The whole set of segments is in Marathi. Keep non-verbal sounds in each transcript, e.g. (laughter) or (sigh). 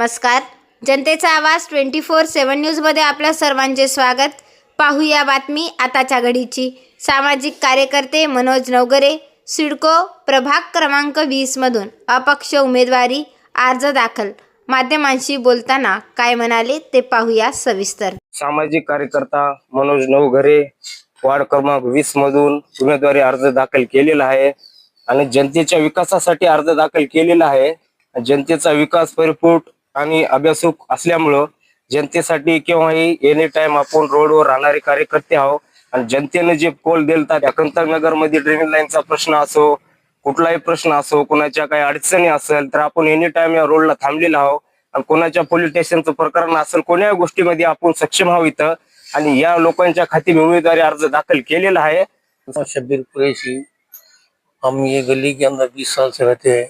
नमस्कार. जनतेचा आवाज ट्वेंटी फोर सेवन न्यूजमध्ये आपल्या सर्वांचे स्वागत. पाहूया बातमी आताच्या घडीची. सामाजिक कार्यकर्ते मनोज नवगरे सिडको प्रभाग क्रमांक वीसमधून अपक्ष उमेदवारी अर्ज दाखल. माध्यमांशी बोलताना काय म्हणाले ते पाहूया सविस्तर. सामाजिक कार्यकर्ता मनोज नवघरे वार्ड क्रमांक वीस मधून उमेदवारी अर्ज दाखल केलेला आहे आणि जनतेच्या विकासासाठी अर्ज दाखल केलेला आहे. जनतेचा विकास परिपूर्ण आणि अभ्यासक असल्यामुळं जनतेसाठी केव्हाही एनी टाइम आपण रोडवर राहणारे कार्यकर्ते आहो आणि जनतेने जे पोल दिलतात नगरमध्ये ड्रेनेज लाईनचा प्रश्न असो कुठलाही प्रश्न असो कोणाच्या काही अडचणी असेल तर आपण एनी टाइम या रोडला थांबलेलो आहोत आणि कोणाच्या पोलीस स्टेशनचं प्रकरण असेल कोणत्याही गोष्टीमध्ये आपण सक्षम आहो इथं. आणि या लोकांच्या खाती मी उमेदवारी अर्ज दाखल केलेला आहे. शब्बीर कुरैशी हम ये गली के अंदर बीस साल से रहते हैं.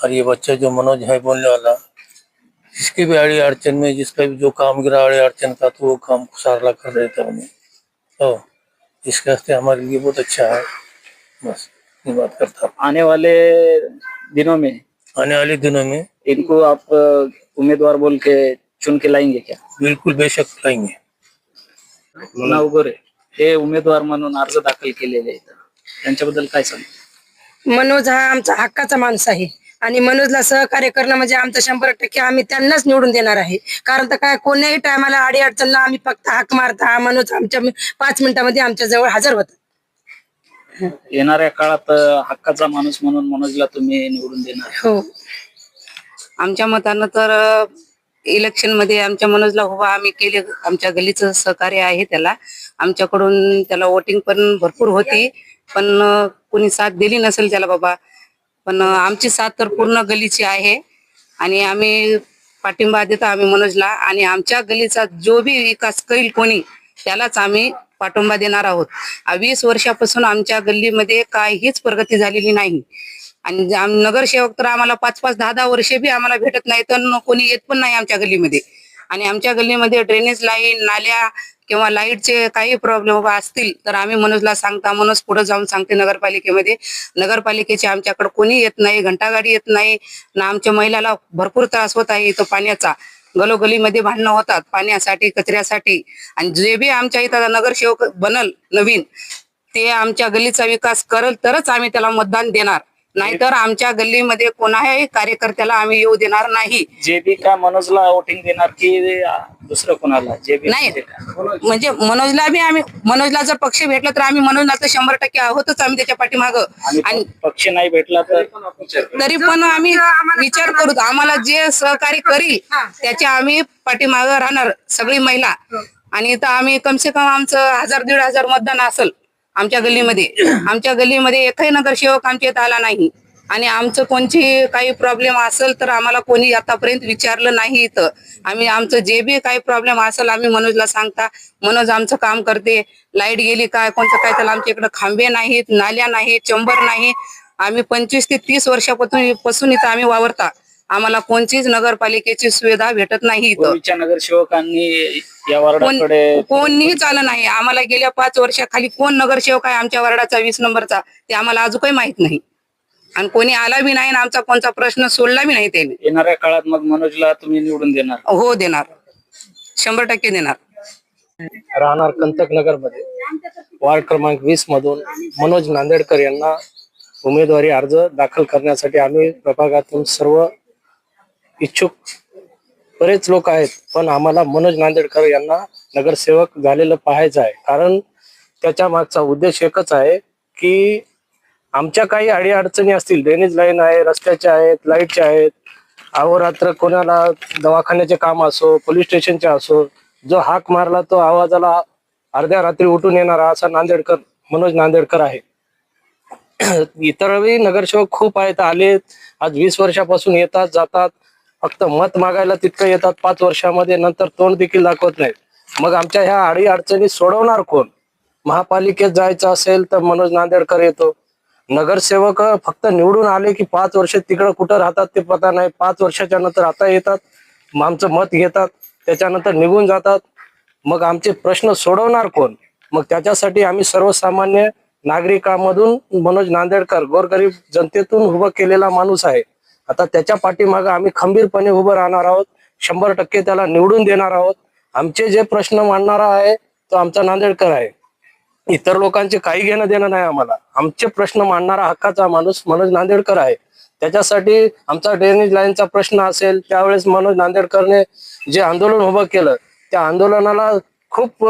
और ये बच्चा जो मनोज है बोलने वाला जिसकी भी अड़ी अड़चन में जिसका भी जो काम गिरा अड़ी अड़चन का तो वो काम सारला कर देता उन्हें तो इसके वास्ते हमारे लिए बहुत अच्छा है। बस ये बात करता हूँ। आने वाले दिनों में? आने वाले दिनों में। इनको आप उम्मीदवार बोल के चुन के लाएंगे क्या? बिल्कुल बेशक लाएंगे। नावगोरे हे उमेदवार म्हणून अर्ज दाखल केलेले आहेत. त्यांच्याबद्दल काय सांग? मनोज हा आमचा हक्काचा माणूस आहे. आणि मनोजला सहकार्य करणं म्हणजे आमचं शंभर टक्के आम्ही त्यांनाच निवडून देणार आहे. कारण तर काय कोण्याही टायमाला आडी अडचणला आम्ही फक्त हाक मारता हा मनोज आमच्या पाच मिनिटामध्ये आमच्या जवळ हजर होता. येणाऱ्या काळात हक्काचा माणूस म्हणून मनोजला तुम्ही निवडून देणार. हो. आमच्या मतानं तर इलेक्शनमध्ये आमच्या मनोजला उभा आम्ही केले. आमच्या गलीचं सहकार्य आहे त्याला. आमच्याकडून त्याला वोटिंग पण भरपूर होती. पण कोणी साथ दिली नसेल त्याला बाबा पण आमची साथ तर पूर्ण गलीची आहे. आणि आम्ही पाठिंबा देतो आम्ही मनोजला. आणि आमच्या गलीचा जो बी विकास करील कोणी त्यालाच आम्ही पाठिंबा देणार आहोत. वीस वर्षापासून आमच्या गल्लीमध्ये काहीच प्रगती झालेली नाही. आणि नगरसेवक तर आम्हाला पाच पाच दहा दहा वर्षे बी आम्हाला भेटत नाही तर कोणी येत पण नाही आमच्या गल्लीमध्ये. आणि आमच्या गल्लीमध्ये ड्रेनेज लाईन नाल्या किंवा लाईटचे काही प्रॉब्लेम असतील तर आम्ही मनोजला सांगता मनोज पुढे जाऊन सांगते नगरपालिकेमध्ये. नगरपालिकेचे आमच्याकडे कोणी येत नाही घंटागाडी येत नाही ना आमच्या महिलाला भरपूर त्रास होत आहे इथं पाण्याचा. गलोगलीमध्ये भांडणं होतात पाण्यासाठी कचऱ्यासाठी. आणि जे बी आमच्या इथं नगरसेवक बनल नवीन ते आमच्या गल्लीचा विकास करल तरच आम्ही त्याला मतदान देणार. नाहीतर आमच्या गल्लीमध्ये कोणाही कार्यकर्त्याला आम्ही येऊ देणार नाही. जे बी का मनोजला वोटिंग देणार की दुसरं कोणाला? जे बी नाही. म्हणजे मनोजला बी आम्ही मनोजला जर पक्ष भेटला तर आम्ही मनोजला तर शंभर टक्के आहोतच आम्ही त्याच्या पाठीमाग. आणि पक्ष नाही भेटला तर तरी पण आम्ही विचार करू. आम्हाला जे सहकार्य करील त्याच्या आम्ही पाठीमाग राहणार सगळी महिला. आणि इथं आम्ही कमसे कम आमचं हजार दीड हजार मतदान असेल. आमच्या गल्लीमध्ये. आमच्या गल्लीमध्ये एकही नगरसेवक आमच्या इथं आला नाही. आणि आमचं कोणची काही प्रॉब्लेम असेल तर आम्हाला कोणी आतापर्यंत विचारलं नाही इथं. आम्ही आमचं जे बी काही प्रॉब्लेम असेल आम्ही मनोजला सांगता मनोज आमचं काम करते. लाइट गेली काय? कोणतं काय? त्याला आमच्या इकडे खांबे नाहीत नाल्या नाहीत चंबर नाही. आम्ही पंचवीस ते तीस वर्षापासून पासून इथं आम्ही वावरता. आम्हाला कोणतीच नगरपालिकेची सुविधा भेटत नाही इथं. पूर्वीच्या नगरसेवकांनी या कोण वार्डाकडे कोणीच आलं नाही. आम्हाला गेल्या पाच वर्षाखाली कोण नगरसेवक आहे आमच्या वार्डाचा वीस नंबरचा? ते आम्हाला अजून काही माहीत नाही. आणि कोणी आला बी नाही आणि आमचा कोणता प्रश्न सोडला बी नाही त्याने. येणाऱ्या काळात मग मनोजला तुम्ही निवडून देणार. हो देणार. शंभर टक्के देणार. राहणार कंटक नगरमध्ये वार्ड क्रमांक वीस मधून मनोज नांदेडकर यांना उमेदवारी अर्ज दाखल करण्यासाठी आम्ही प्रभागातून सर्व इच्छुक बरेच लोक आहेत पण आम्हाला मनोज नांदेडकर यांना नगरसेवक झालेलं पाहायचं आहे. कारण त्याच्या मागचा उद्देश एकच आहे की आमच्या काही अडीअडचणी असतील ड्रेनेज लाईन आहे रस्त्याच्या आहेत लाईटच्या आहेत अहोरात्र कोणाला दवाखान्याचे काम असो पोलीस स्टेशनचे असो जो हाक मारला तो आवाजाला अर्ध्या रात्री उठून येणारा असा नांदेडकर मनोज नांदेडकर आहे. (clears throat) इतरही नगरसेवक खूप आहेत आले आज वीस वर्षापासून येतात जातात फक्त मत मागायला तितकं येतात पाच वर्षामध्ये नंतर तोंड देखील दाखवत नाहीत. मग आमच्या ह्या अडी अडचणी सोडवणार कोण? महापालिकेत जायचं असेल तर मनोज नांदेडकर येतो. नगरसेवक फक्त निवडून आले की पाच वर्ष तिकडं कुठं राहतात ते पता नाही. पाच वर्षाच्या नंतर आता येतात मग आमचं मत घेतात त्याच्यानंतर निघून जातात. मग आमचे प्रश्न सोडवणार कोण? मग त्याच्यासाठी आम्ही सर्वसामान्य नागरिकांमधून मनोज नांदेडकर गोरगरीब जनतेतून उभं केलेला माणूस आहे. आता त्याच्या पाठीमागे आम्ही खंबीरपणे उभं राहणार आहोत. शंभर टक्के त्याला निवडून देणार आहोत. आमचे जे प्रश्न मांडणारा आहे तो आमचा नांदेडकर आहे. इतर लोकांचे काही घेणं देणं नाही आम्हाला. आमचे प्रश्न मांडणारा हक्काचा माणूस मनोज नांदेडकर आहे. त्याच्यासाठी आमचा ड्रेनेज लाईनचा प्रश्न असेल त्यावेळेस मनोज नांदेडकरने जे आंदोलन उभं केलं त्या आंदोलनाला खूप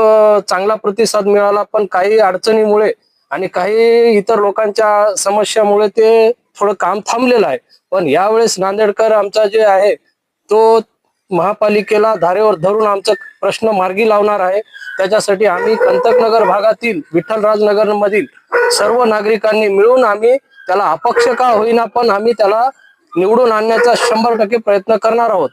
चांगला प्रतिसाद मिळाला. पण काही अडचणीमुळे आणि काही इतर लोकांच्या समस्यामुळे ते थोडं काम थांबलेलं आहे. पण यावेळेस नांदेडकर आमचा जे आहे तो महापालिकेला धारेवर धरून आमचा प्रश्न मार्गी लावणार आहे. त्याच्यासाठी आम्ही कंतकनगर भागातील विठ्ठलराजनगर मधील सर्व नागरिकांनी मिळून आम्ही त्याला अपक्ष का होईना पण आम्ही त्याला निवडून आणण्याचा शंभर टक्के प्रयत्न करणार आहोत.